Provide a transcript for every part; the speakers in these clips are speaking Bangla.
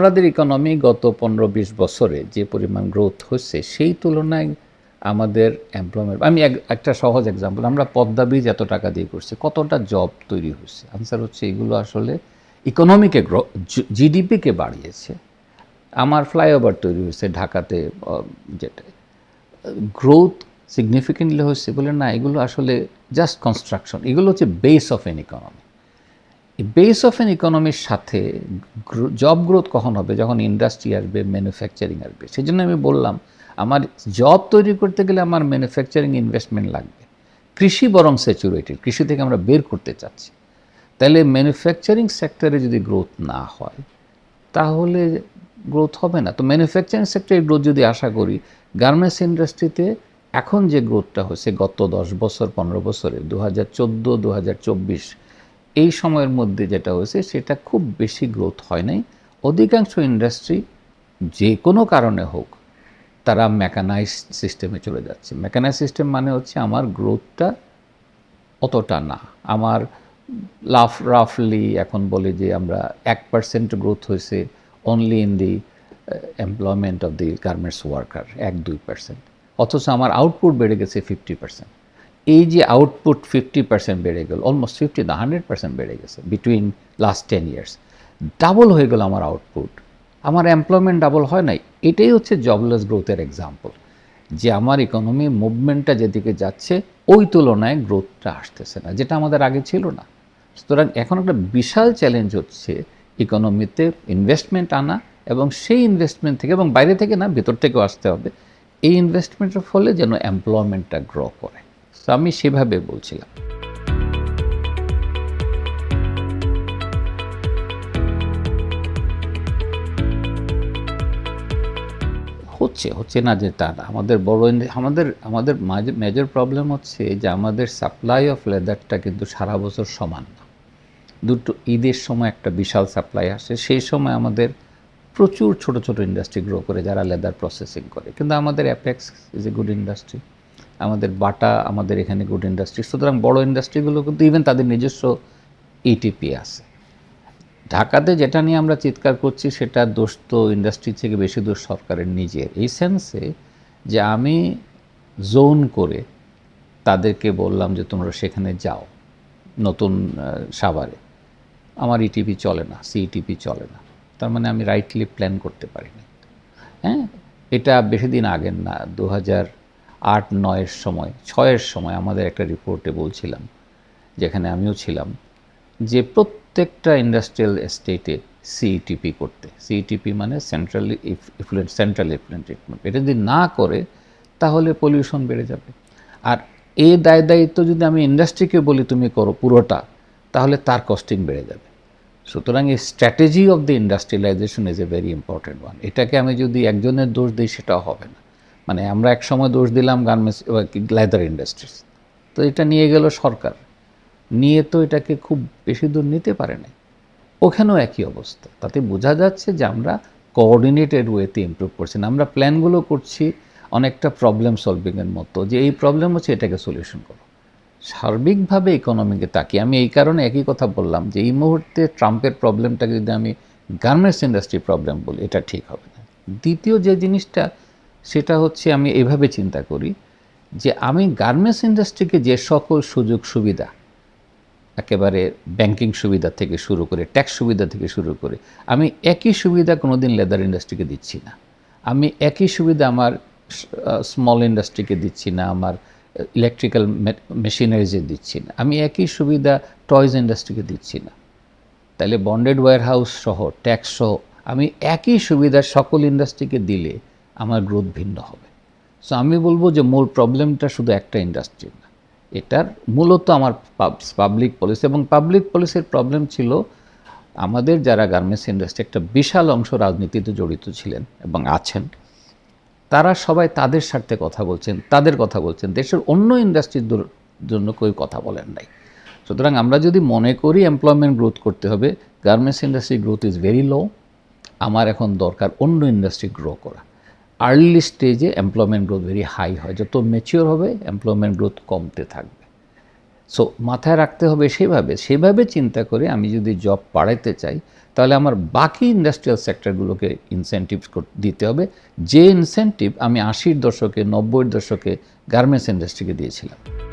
আমাদের ইকোনমি গত পনেরো বিশ বছরে যে পরিমাণ গ্রোথ হচ্ছে সেই তুলনায় আমাদের এমপ্লয়মেন্ট আমি এক- একটা সহজ এক্সাম্পল আমরা পদ্মা ব্রিজ এত টাকা দিয়ে করছি, কতটা জব তৈরি হচ্ছে আনসার হচ্ছে এগুলো আসলে ইকোনমিকে গ্রো জিডিপিকে বাড়িয়েছে। আমার ফ্লাইওভার তৈরি হয়েছে ঢাকাতে যেটা গ্রোথ সিগনিফিকেন্টলি হচ্ছে বলে না, এগুলো আসলে জাস্ট কনস্ট্রাকশন এগুলো হচ্ছে base of an economy base of an ইকোনমির সাথে জব গ্রোথ কখন হবে? যখন ইন্ডাস্ট্রি আসবে ম্যানুফ্যাকচারিং আসবে। সেই জন্য আমি বললাম, আমার জব তৈরি করতে গেলে আমার ম্যানুফ্যাকচারিং ইনভেস্টমেন্ট লাগবে। কৃষি বরং স্যাচুরেটেড কৃষি থেকে আমরা বের করতে চাচ্ছি। তাহলে ম্যানুফ্যাকচারিং সেক্টরে যদি গ্রোথ না হয়, তাহলে গ্রোথ হবে না। তো ম্যানুফ্যাকচারিং সেক্টরে গ্রোথ যদি আশা করি গার্মেন্টস ইন্ডাস্ট্রিতে এখন যে গ্রোথটা হয়েছে গত দশ বছর, পনেরো বছরে দু হাজার চোদ্দ দু হাজার চব্বিশ এই সময়ের মধ্যে যেটা হয়েছে, সেটা খুব বেশি গ্রোথ হয় নাই। অধিকাংশ ইন্ডাস্ট্রি যে কোনো কারণে হোক, তারা মেকানাইজ সিস্টেমে চলে যাচ্ছে। মেকানাইজ সিস্টেম মানে হচ্ছে আমার গ্রোথটা অতটা না। আমার লাফ রাফলি এখন বলি যে আমরা এক পার্সেন্ট গ্রোথ হয়েছে only in the employment of the garments worker এক দুই পার্সেন্ট অথচ আমার আউটপুট বেড়ে গেছে ফিফটি পার্সেন্ট এই যে আউটপুট ফিফটি পার্সেন্ট বেড়ে গেল অলমোস্ট ফিফটি না হান্ড্রেড পার্সেন্ট বেড়ে গেছে between last ten years double হয়ে গেল আমার আউটপুট আমার এমপ্লয়মেন্ট ডাবল হয় নাই। এটাই হচ্ছে জবলেস গ্রোথের এক্সাম্পল যে আমার ইকোনমি মুভমেন্টটা যেদিকে যাচ্ছে, ওই তুলনায় গ্রোথটা আসতেছে না, যেটা আমাদের আগে ছিল না। সুতরাং এখন একটা বিশাল চ্যালেঞ্জ হচ্ছে ইকোনমিতে ইনভেস্টমেন্ট আনা এবং সেই ইনভেস্টমেন্ট থেকে এবং বাইরে থেকে না, ভেতর থেকেও আসতে হবে। এই ইনভেস্টমেন্টের ফলে যেন এমপ্লয়মেন্টটা গ্রো করে। তো আমি সেভাবে বলছিলাম। হচ্ছে হচ্ছে না যে তা না। আমাদের বড় আমাদের আমাদের মেজর প্রবলেম হচ্ছে যে আমাদের সাপ্লাই অফ লেদারটা কিন্তু সারা বছর সমান না। দুটো, ঈদের সময় একটা বিশাল সাপ্লাই আসে, সেই সময় আমাদের প্রচুর ছোট ছোট ইন্ডাস্ট্রি গ্রো করে যারা লেদার প্রসেসিং করে। কিন্তু আমাদের apex is a good industry আমাদের বাটা, আমাদের এখানে গুড ইন্ডাস্ট্রি সুতরাং বড় ইন্ডাস্ট্রিগুলো কিন্তু ইভেন তাদের নিজস্ব ইটিপি আছে। ঢাকাতে যেটা নিয়ে আমরা চিৎকার করছি, সেটা দোষ তো ইন্ডাস্ট্রি থেকে বেশি দোষ সরকারের নিজের। এই সেন্সে যে আমি জোন করে তাদেরকে বললাম যে, তোমরা সেখানে যাও নতুন সাভারে। আমার ইটিপি চলে না সিইটিপি চলে না। তার মানে আমি রাইটলি প্ল্যান করতে পারিনি। হ্যাঁ? এটা বেশি দিন আগের না, দু হাজার আট, নয়ের সময়, ছয়ের সময় আমাদের একটা রিপোর্টে বলছিলাম, যেখানে আমিও ছিলাম, যে প্রত্যেকটা ইন্ডাস্ট্রিয়াল এস্টেটে সিইটিপি করতে। সিইটিপি মানে central effluent central effluent treatment এটা যদি না করে, তাহলে পলিউশন বেড়ে যাবে। আর এই দায় দায়িত্ব যদি আমি ইন্ডাস্ট্রিকে বলি, তুমি করো পুরোটা, তাহলে তার কস্টিং বেড়ে যাবে। সুতরাং এই strategy of the industrialization is a very important one এটাকে আমি যদি একজনের দোষ দিই, সেটাও হবে না। মানে আমরা এক সময় দোষ দিলাম গার্মেন্টস লেদার ইন্ডাস্ট্রিজ তো এটা নিয়ে গেল সরকার। নিয়ে তো এটাকে খুব বেশি দূর নিতে পারে না ওখানেও একই অবস্থা। তাতে বোঝা যাচ্ছে যে আমরা কোঅর্ডিনেটেড ওয়েতে ইমপ্রুভ করছি না। আমরা প্ল্যানগুলো করছি অনেকটা প্রবলেম সলভিংয়ের মতো যে এই প্রবলেম হচ্ছে এটাকে সলিউশন করো। সার্বিকভাবে ইকোনমিকে তাকিয়ে আমি এই কারণে একই কথা বললাম যে এই মুহূর্তে ট্রাম্পের প্রবলেমটাকে যদি আমি গার্মেন্টস ইন্ডাস্ট্রি প্রবলেম বলি, এটা ঠিক হবে না। দ্বিতীয় যে জিনিসটা সেটা হচ্ছে আমি এভাবে চিন্তা করি যে আমি গার্মেন্টস ইন্ডাস্ট্রিকে যে সকল সুযোগ সুবিধা, একেবারে ব্যাংকিং সুবিধা থেকে শুরু করে ট্যাক্স সুবিধা থেকে শুরু করে, আমি একই সুবিধা কোনোদিন লেদার ইন্ডাস্ট্রিকে দিচ্ছি না। আমি একই সুবিধা আমার স্মল ইন্ডাস্ট্রিকে দিচ্ছি না, আমার ইলেকট্রিক্যাল মেশিনারিজে দিচ্ছি না। আমি একই সুবিধা টয়েজ ইন্ডাস্ট্রিকে দিচ্ছি না। তাহলে বন্ডেড ওয়্যার হাউস সহ ট্যাক্স সহ, আমি একই সুবিধা সকল ইন্ডাস্ট্রিকে দিলে আমার গ্রোথ ভিন্ন হবে। সো আমি বলব যে মূল প্রবলেমটা শুধু একটা ইন্ডাস্ট্রি না। এটার মূলত আমার পাবলিক পলিসি এবং পাবলিক পলিসির প্রবলেম ছিল আমাদের যারা গার্মেন্টস ইন্ডাস্ট্রি একটা বিশাল অংশ রাজনীতিতে জড়িত ছিলেন এবং আছেন, তারা সবাই তাদের স্বার্থে কথা বলছেন, তাদের কথা বলছেন। দেশের অন্য ইন্ডাস্ট্রির জন্য কেউ কথা বলেন নাই। সুতরাং আমরা যদি মনে করি এমপ্লয়মেন্ট গ্রোথ করতে হবে garments industry growth is very low আমার এখন দরকার অন্য ইন্ডাস্ট্রি গ্রো করা। আর্লি স্টেজে এমপ্লয়মেন্ট গ্রোথ ভেরি হাই হয়। যত ম্যাচিওর হবে এমপ্লয়মেন্ট গ্রোথ কমতে থাকবে। সো মাথায় রাখতে হবে সেভাবে সেভাবে চিন্তা করে আমি যদি জব বাড়াইতে চাই, তাহলে আমার বাকি ইন্ডাস্ট্রিয়াল সেক্টরগুলোকে ইনসেন্টিভ দিতে হবে। যে ইনসেন্টিভ আমি আশির দশকে, নব্বইয়ের দশকে গার্মেন্টস ইন্ডাস্ট্রিকে দিয়েছিলাম।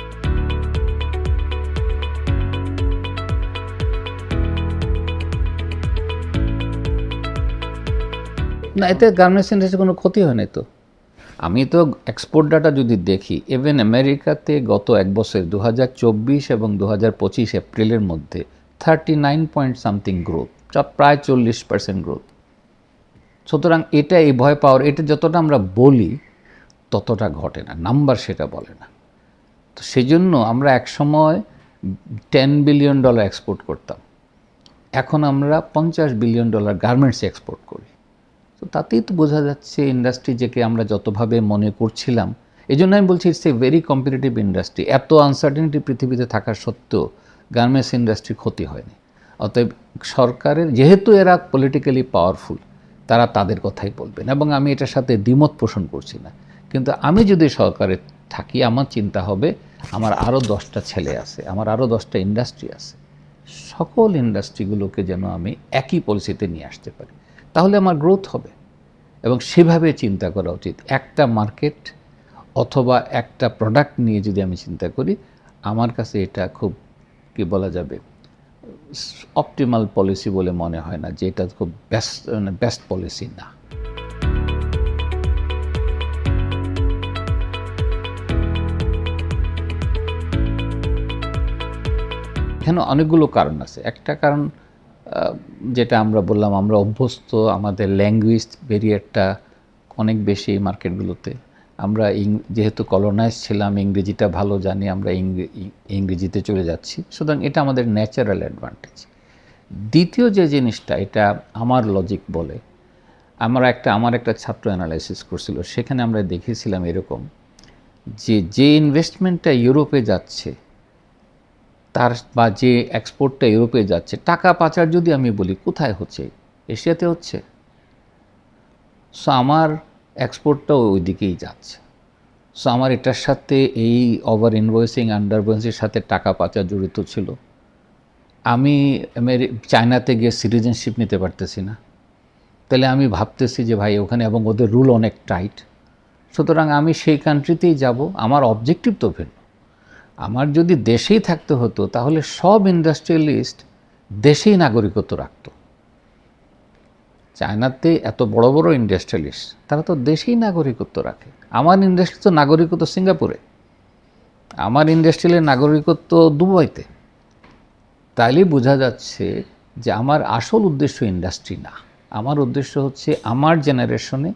না, এতে গার্মেন্টস ইন্ডাস্ট্রি কোনো ক্ষতি হয় নাই তো। আমি তো এক্সপোর্ট ডাটা যদি দেখি ইভেন আমেরিকাতে গত এক বছর দু হাজার চব্বিশ এবং দু এপ্রিলের মধ্যে thirty nine point something growth প্রায় চল্লিশ পার্সেন্ট গ্রোথ সুতরাং এটা এই ভয় পাওয়ার, এটা যতটা আমরা বলি, ততটা ঘটে না নাম্বার সেটা বলে না। তো সেই জন্য আমরা একসময় টেন বিলিয়ন ডলার এক্সপোর্ট করতাম। এখন আমরা পঞ্চাশ বিলিয়ন ডলার গার্মেন্টস এক্সপোর্ট করি। তো তাতেই তো বোঝা যাচ্ছে ইন্ডাস্ট্রি যেকে আমরা যতভাবে মনে করছিলাম। এই জন্য আমি বলছি it's a very competitive industry এত আনসার্টেনিটি পৃথিবীতে থাকা সত্ত্বেও গার্মেন্টস ইন্ডাস্ট্রির ক্ষতি হয়নি। অতএব সরকারের, যেহেতু এরা পলিটিক্যালি পাওয়ারফুল তারা তাদের কথাই বলবেন এবং আমি এটার সাথে দ্বিমত পোষণ করছি না। কিন্তু আমি যদি সরকারে থাকি, আমার চিন্তা হবে, আমার আরও দশটা ছেলে আছে, আমার আরও দশটা ইন্ডাস্ট্রি আছে। সকল ইন্ডাস্ট্রিগুলোকে যেন আমি একই পলিসিতে নিয়ে আসতে পারি। তাহলে আমার গ্রোথ হবে। এবং সেভাবে চিন্তা করা উচিত। একটা মার্কেট অথবা একটা প্রোডাক্ট নিয়ে যদি আমি চিন্তা করি, আমার কাছে এটা খুব, কি বলা যাবে অপটিমাল পলিসি বলে মনে হয় না, যে এটা খুব বেস্ট মানে বেস্ট পলিসি না। এখানে অনেকগুলো কারণ আছে। একটা কারণ যেটা আমরা বললাম, আমরা অভ্যস্ত, আমাদের ল্যাঙ্গুয়েজ ব্যারিয়ারটা অনেক বেশি মার্কেটগুলোতে আমরা যেহেতু কলোনাইজ ছিলাম, ইংরেজিটা ভালো জানি, আমরা ইংরেজিতে চলে যাচ্ছি। সুতরাং এটা আমাদের ন্যাচারাল অ্যাডভান্টেজ দ্বিতীয় যে জিনিসটা, এটা আমার লজিক বলে, আমরা একটা, আমার একটা ছাত্র অ্যানালাইসিস করছিল, সেখানে আমরা দেখেছিলাম এরকম যে যে ইনভেস্টমেন্টটা ইউরোপে যাচ্ছে তার বা যে এক্সপোর্টটা ইউরোপে যাচ্ছে, টাকা পাচার যদি আমি বলি, কোথায় হচ্ছে? এশিয়াতে হচ্ছে? সো আমার এক্সপোর্টটাও ওই দিকেই যাচ্ছে। সো আমার এটার সাথে এই ওভার ইনভয়েসিং আন্ডার সাথে টাকা পাচার জড়িত ছিল। আমি চায়নাতে গিয়ে সিটিজেনশিপ নিতে পারতেছি না। তাহলে আমি ভাবতেছি যে, ভাই, ওখানে এবং ওদের রুল অনেক টাইট সুতরাং আমি সেই কান্ট্রিতেই যাব। আমার অবজেক্টিভ তো ভিন্ন। আমার যদি দেশেই থাকতে হতো, তাহলে সব ইন্ডাস্ট্রিয়ালিস্ট দেশেই নাগরিকত্ব রাখতো। চায়নাতে এত বড় বড় ইন্ডাস্ট্রিয়ালিস্ট, তারা তো দেশেই নাগরিকত্ব রাখে। আমার ইন্ডাস্ট্রি তো নাগরিকত্ব সিঙ্গাপুরে। আমার ইন্ডাস্ট্রিয়ালের নাগরিকত্ব দুবাইতে। তাইলে বোঝা যাচ্ছে যে আমার আসল উদ্দেশ্য ইন্ডাস্ট্রি না। আমার উদ্দেশ্য হচ্ছে আমার জেনারেশনে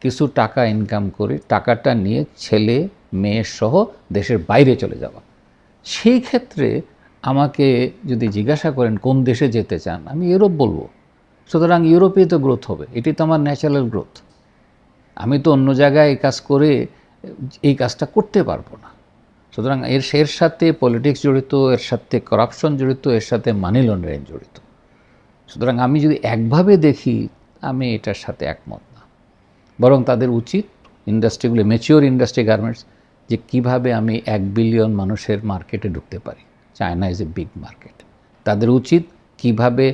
কিছু টাকা ইনকাম করে টাকাটা নিয়ে ছেলে, মেয়ে সহ দেশের বাইরে চলে যাওয়া। সেই ক্ষেত্রে আমাকে যদি জিজ্ঞাসা করেন, কোন দেশে যেতে চান? আমি ইউরোপ বলব। সুতরাং ইউরোপেই তো গ্রোথ হবে। এটি তো আমার ন্যাচারাল গ্রোথ আমি তো অন্য জায়গায় এই কাজ করে, এই কাজটা করতে পারব না। সুতরাং এর এর সাথে পলিটিক্স জড়িত, এর সাথে করাপশন জড়িত, এর সাথে মানি লন্ডারিং জড়িত। সুতরাং আমি যদি একভাবে দেখি, আমি এটার সাথে একমত। বরং তাদের উচিত ইন্ডাস্ট্রিগুলি ম্যাচিওর ইন্ডাস্ট্রি গার্মেন্টস যে কীভাবে আমি এক বিলিয়ন মানুষের মার্কেটে ঢুকতে পারি। China is a big market তাদের উচিত কীভাবে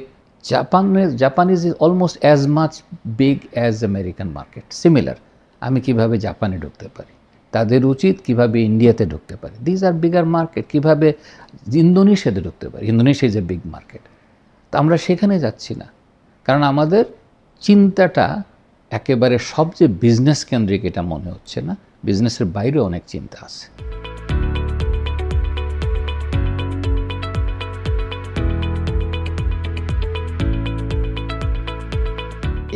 জাপানের Japan is almost as much big as American market similar আমি কীভাবে জাপানে ঢুকতে পারি? তাদের উচিত কীভাবে ইন্ডিয়াতে ঢুকতে পারি? দিজ আর বিগার মার্কেট কীভাবে ইন্দোনেশিয়াতে ঢুকতে পারি? Indonesia is a big market তা আমরা সেখানে যাচ্ছি না। কারণ আমাদের চিন্তাটা একেবারে সবচেয়ে বিজনেস কেন্দ্রিক এটা মনে হচ্ছে না। বিজনেসের বাইরে অনেক চিন্তা আছে।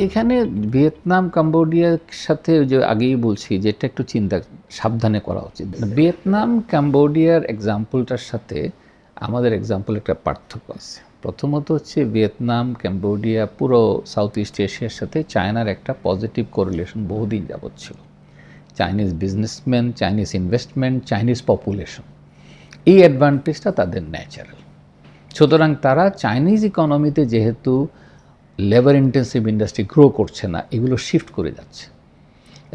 এখানে ভিয়েতনাম, কাম্বোডিয়ার সাথে যে আগেই বলছি যে এটা একটু চিন্তা, সাবধানে করা উচিত। ভিয়েতনাম, কাম্বোডিয়ার এক্সাম্পলটার সাথে আমাদের এক্সাম্পল একটা পার্থক্য আছে। প্রথমত হচ্ছে ভিয়েতনাম, ক্যাম্বোডিয়া, পুরো সাউথ ইস্ট এশিয়ার সাথে চায়নার একটা পজিটিভ কোরিলেশন বহুদিন যাবৎ ছিল। Chinese businessman Chinese investment Chinese population এই অ্যাডভান্টেজটা তাদের ন্যাচারাল সুতরাং তারা চাইনিজ ইকোনমিতে যেহেতু লেবার ইন্টেন্সিভ ইন্ডাস্ট্রি গ্রো করছে না, এগুলো শিফট করে যাচ্ছে।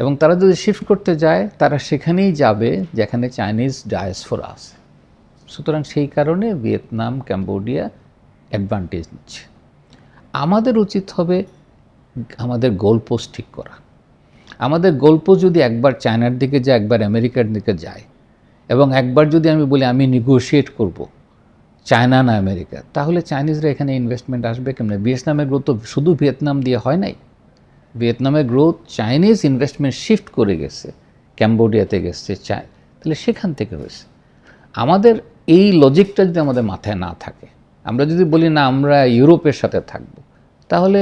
এবং তারা যদি শিফট করতে যায়, তারা সেখানেই যাবে যেখানে চাইনিজ ডায়াসফোরা আছে। সুতরাং সেই কারণে ভিয়েতনাম, ক্যাম্বোডিয়া অ্যাডভান্টেজ নিচ্ছে। আমাদের উচিত হবে আমাদের গোল পোস্ট ঠিক করা। আমাদের গল্প যদি একবার চায়নার দিকে যায়, একবার আমেরিকার দিকে যায়, এবং একবার যদি আমি বলি, আমি নেগোশিয়েট করব চায়না না আমেরিকা, তাহলে চাইনিজরা এখানে ইনভেস্টমেন্ট আসবে কেমন? ভিয়েতনামের গ্রোথ তো শুধু ভিয়েতনাম দিয়ে হয় নাই। ভিয়েতনামের গ্রোথ চাইনিজ ইনভেস্টমেন্ট শিফট করে গেছে, ক্যাম্বোডিয়াতে গেছে চায় তাহলে সেখান থেকে হয়েছে। আমাদের এই লজিকটা যদি আমাদের মাথায় না থাকে আমরা যদি বলি, না, আমরা ইউরোপের সাথে থাকব, তাহলে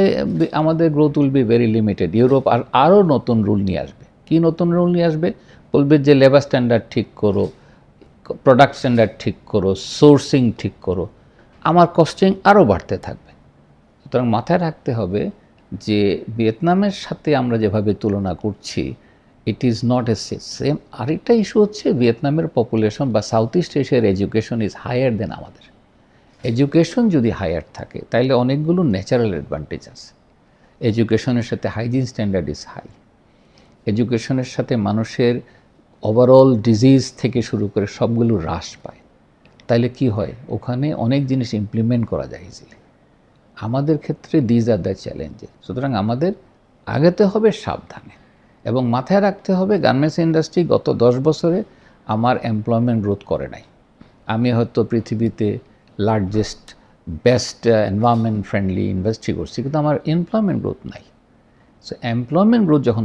আমাদের growth will be very limited Europe আর আরও নতুন রুল নিয়ে আসবে। কি নতুন রুল নিয়ে আসবে? বলবে যে লেবার স্ট্যান্ডার্ড ঠিক করো প্রোডাক্ট স্ট্যান্ডার্ড ঠিক করো সোর্সিং ঠিক করো। আমার কস্টিং আরও বাড়তে থাকবে। সুতরাং মাথায় রাখতে হবে যে, ভিয়েতনামের সাথে আমরা যেভাবে তুলনা করছি it is not a same আরেকটা ইস্যু হচ্ছে, ভিয়েতনামের পপুলেশন বা সাউথ ইস্ট এশিয়ার এডুকেশন ইজ হায়ার দেন আমাদের। এডুকেশন যদি হায়ার থাকে তাহলে অনেকগুলো ন্যাচারাল অ্যাডভান্টেজ আছে। এডুকেশনের সাথে হাইজিন স্ট্যান্ডার্ড ইজ হাই এডুকেশনের সাথে মানুষের ওভারঅল ডিজিজ থেকে শুরু করে সবগুলো হ্রাস পায়। তাইলে কি হয়? ওখানে অনেক জিনিস ইমপ্লিমেন্ট করা যায় ইজিলি আমাদের ক্ষেত্রে দিজ আর দ্য চ্যালেঞ্জেস সুতরাং আমাদের আগাতে হবে সাবধানে। এবং মাথায় রাখতে হবে গার্মেন্টস ইন্ডাস্ট্রি গত দশ বছরে আমার এমপ্লয়মেন্ট গ্রোথ করে নাই। আমি হয়তো পৃথিবীতে largest best environment friendly industry করছি, কিন্তু আমার এমপ্লয়মেন্ট গ্রোথ নাই। সো এমপ্লয়মেন্ট গ্রোথ যখন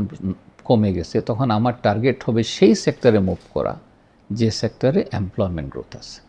কমে গেছে, তখন আমার টার্গেট হবে সেই সেক্টরে মুভ করা, যে সেক্টরে এমপ্লয়মেন্ট গ্রোথ আছে।